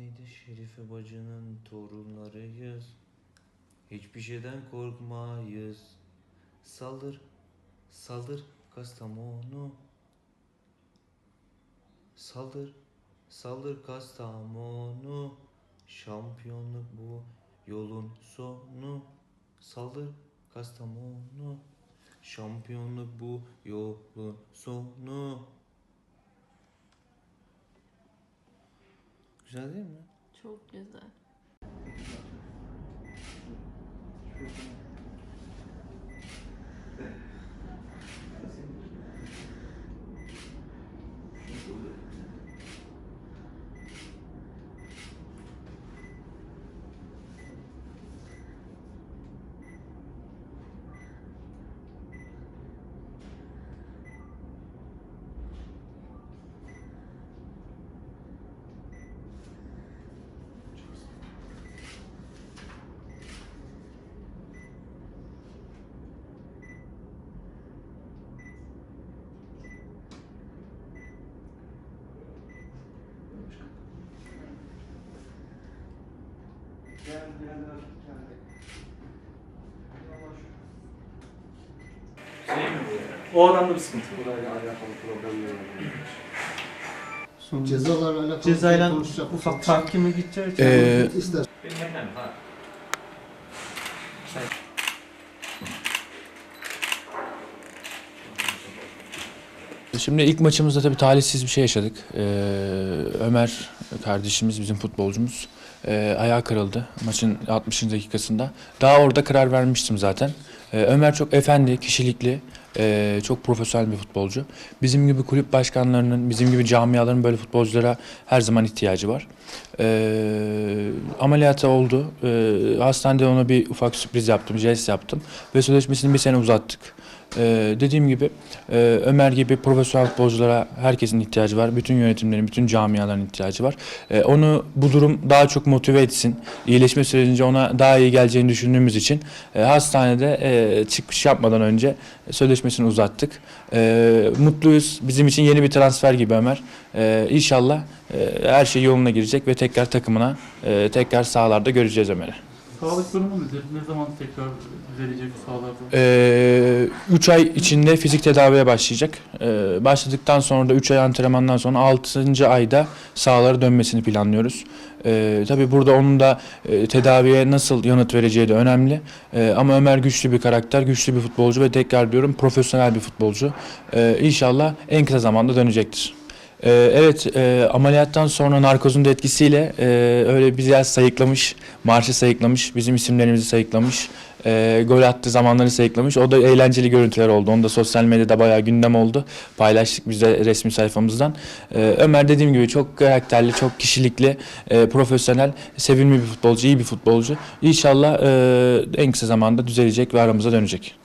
neydi? Şerife bacının torunlarıyız. Hiçbir şeyden korkmayız. Saldır, saldır Kastamonu. Saldır, saldır Kastamonu. Şampiyonluk bu yolun sonu. Saldır Kastamonu. Şampiyonluk bu yolun sonu. Güzel değil mi? Çok güzel. O adamda bir sıkıntı. Burayla alakalı problemler var. Cezalarla alakalı Cezayla konuşacak ufak tahkime gideceğiz. Ee, İster. Benim evden ha. Şimdi ilk maçımızda tabii talihsiz bir şey yaşadık. Ee, Ömer kardeşimiz, bizim futbolcumuz e, ayağı kırıldı maçın 60. dakikasında. Daha orada karar vermiştim zaten. Ee, Ömer çok efendi, kişilikli, e, çok profesyonel bir futbolcu. Bizim gibi kulüp başkanlarının, bizim gibi camiaların böyle futbolculara her zaman ihtiyacı var. Ee, ameliyatı oldu. Ee, hastanede ona bir ufak sürpriz yaptım, jest yaptım ve sözleşmesini bir sene uzattık. Ee, dediğim gibi e, Ömer gibi profesyonel futbolculara herkesin ihtiyacı var. Bütün yönetimlerin, bütün camiaların ihtiyacı var. Ee, onu bu durum daha çok motive etsin. İyileşme sürecince ona daha iyi geleceğini düşündüğümüz için e, hastanede e, çıkış yapmadan önce sözleşmesini uzattık. E, mutluyuz. Bizim için yeni bir transfer gibi Ömer. E, inşallah e, her şey yoluna girecek ve tekrar takımına, tekrar sahalarda göreceğiz Ömer'i. Sağlık durumu nedir? Ne zaman tekrar düzelecek sağlarda? 3 ay içinde fizik tedaviye başlayacak. Ee, başladıktan sonra da 3 ay antrenmandan sonra 6. ayda sahalara dönmesini planlıyoruz. Ee, tabii burada onun da e, tedaviye nasıl yanıt vereceği de önemli. Ee, ama Ömer güçlü bir karakter, güçlü bir futbolcu ve tekrar diyorum profesyonel bir futbolcu. Ee, inşallah en kısa zamanda dönecektir. Ee, evet e, ameliyattan sonra narkozun da etkisiyle e, öyle bizi sayıklamış, marşı sayıklamış, bizim isimlerimizi sayıklamış, e, gol attığı zamanları sayıklamış. O da eğlenceli görüntüler oldu. Onu da sosyal medyada bayağı gündem oldu. Paylaştık biz de resmi sayfamızdan. E, Ömer dediğim gibi çok karakterli, çok kişilikli, e, profesyonel, sevimli bir futbolcu, iyi bir futbolcu. İnşallah e, en kısa zamanda düzelecek ve aramıza dönecek.